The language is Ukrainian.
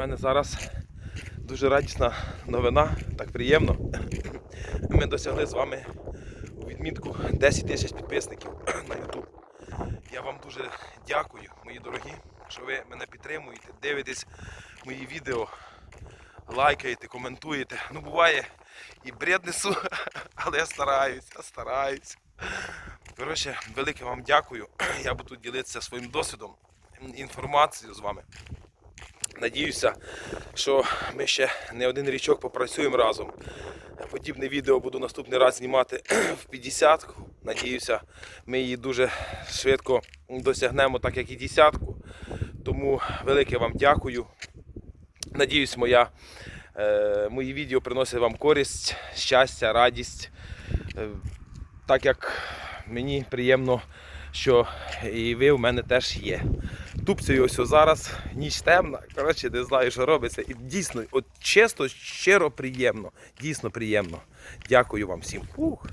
мене зараз дуже радісна новина, так приємно. Ми досягли з вами у відмітку 10 тисяч підписників на YouTube. Я вам дуже дякую, мої дорогі, що ви мене підтримуєте, дивитесь мої відео, лайкаєте, коментуєте. Ну, буває і бред несу, але я стараюсь, я стараюсь. Коротше, велике вам дякую. Я буду ділитися своїм досвідом, інформацією з вами. Надіюся, що ми ще не один річок попрацюємо разом. Подібне відео буду наступний раз знімати в 50. Надіюся, ми її дуже швидко досягнемо, так як і десятку. Тому велике вам дякую. Надіюсь, моя, е, мої відео приносять вам користь, щастя, радість. Е, так як мені приємно, що і ви в мене теж є. Тупцею ось зараз, ніч темна, коротше, не знаю, що робиться. І дійсно, от чесно, щиро приємно. Дійсно приємно. Дякую вам всім. Ух.